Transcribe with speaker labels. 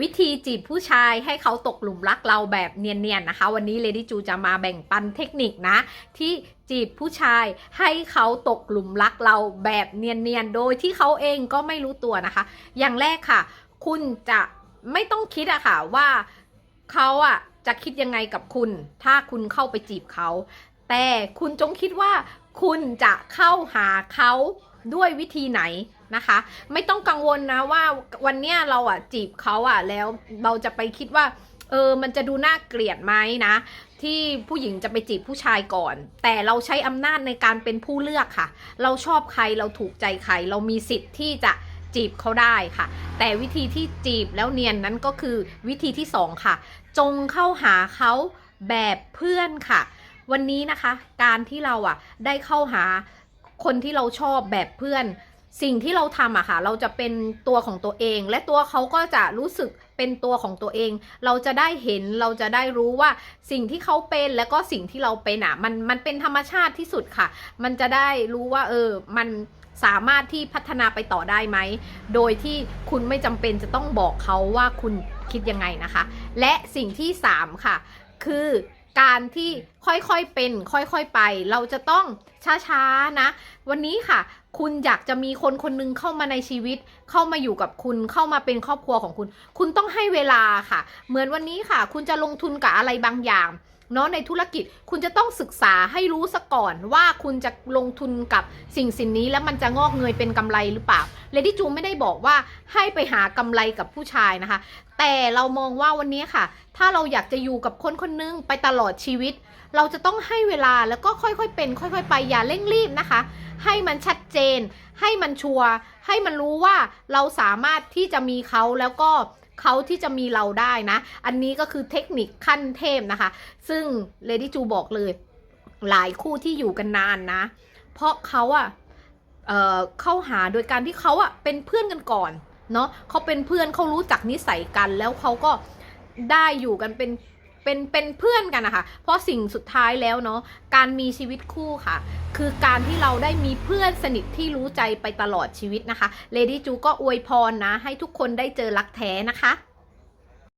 Speaker 1: วิธีจีบผู้ชายให้เขาตกหลุมรักเราแบบเนียนๆนะคะ วันนี้เลดี้จูจะมาแบ่งปันเทคนิคนะ ที่จีบผู้ชายให้เขาตกหลุมรักเราแบบเนียนๆ โดยที่เขาเองก็ไม่รู้ตัวนะคะ อย่างแรกค่ะ คุณจะไม่ต้องคิดอะค่ะว่าเขาอะจะคิดยังไงกับคุณ ถ้าคุณเข้าไปจีบเขา แต่คุณจงคิดว่าคุณจะเข้าหาเขา ด้วยวิธีไหนนะคะ ไม่ต้องกังวลนะว่าวันเนี้ยเราอะจีบเขาอะแล้วเราจะไปคิดว่า เออมันจะดูน่าเกลียดไหมนะ ที่ผู้หญิงจะไปจีบผู้ชายก่อน แต่เราใช้อำนาจในการเป็นผู้เลือกค่ะ เราชอบใครเราถูกใจใคร เรามีสิทธิ์ที่จะจีบเขาได้ค่ะ แต่วิธีที่จีบแล้วเนียนนั้นก็คือวิธีที่สองค่ะ จงเข้าหาเขาแบบเพื่อนค่ะ วันนี้นะคะ การที่เราอะได้เข้าหา คนที่เราชอบแบบเพื่อน สิ่งที่เราทำอะค่ะ เราจะเป็นตัวของตัวเอง และตัวเขาก็จะรู้สึกเป็นตัวของตัวเอง เราจะได้เห็นเราจะได้รู้ว่าสิ่งที่เขาเป็นแล้วก็สิ่งที่เราเป็นอะมันมันเป็นธรรมชาติที่สุดค่ะ มันจะได้รู้ว่า เออ มันสามารถที่พัฒนาไปต่อได้ไหม โดยที่คุณไม่จำเป็นจะต้องบอกเขาว่าคุณคิดยังไงนะคะ และสิ่งที่สามค่ะ คือ การที่ค่อยๆเป็น ค่อยๆไป เราจะต้องช้าๆนะ วันนี้ค่ะ คุณอยากจะมีคนคนหนึงเข้ามาในชีวิต เข้ามาอยู่กับคุณเข้ามาเป็นครอบครัวของคุณ คุณต้องให้เวลาค่ะ เหมือนวันนี้ค่ะ คุณจะลงทุนกับอะไรบางอย่างเนาะในธุรกิจคุณจะต้องศึกษาให้รู้ซะก่อนว่าคุณจะลงทุนกับสิ่งสิ่งนี้แล้วมันจะงอกเงยเป็นกำไรหรือเปล่า เลดี้จูไม่ได้บอกว่าให้ไปหากำไรกับผู้ชายนะคะ แต่เรามองว่าวันนี้ค่ะ ถ้าเราอยากจะอยู่กับคนคนหนึงไปตลอดชีวิต เราจะต้องให้เวลาแล้วก็ค่อยๆเป็น ค่อย ๆ ไปอย่าเร่งรีบนะคะ ให้มันชัดเจน ให้มันชัวร์ให้มันรู้ว่าเราสามารถที่จะมีเขาแล้วก็เขาที่จะมีเราได้นะ อันนี้ก็คือเทคนิคขั้นเทพนะคะ ซึ่งเลดี้จูบอกเลย หลายคู่ที่อยู่กันนานนะ เพราะเขาอะ เข้าหาโดยการที่เขาอะเป็นเพื่อนกันก่อนเนาะเขาเป็นเพื่อนเขารู้จักนิสัยกัน แล้วเขาก็ได้อยู่กันเป็นเป็นเป็นเพื่อนกันนะคะเพราะสิ่งสุดท้ายแล้วเนาะการมีชีวิตคู่ค่ะ คือการที่เราได้มีเพื่อนสนิทที่รู้ใจไปตลอดชีวิตนะคะเลดี้จูก็อวยพรนะ ให้ทุกคนได้เจอรักแท้นะคะ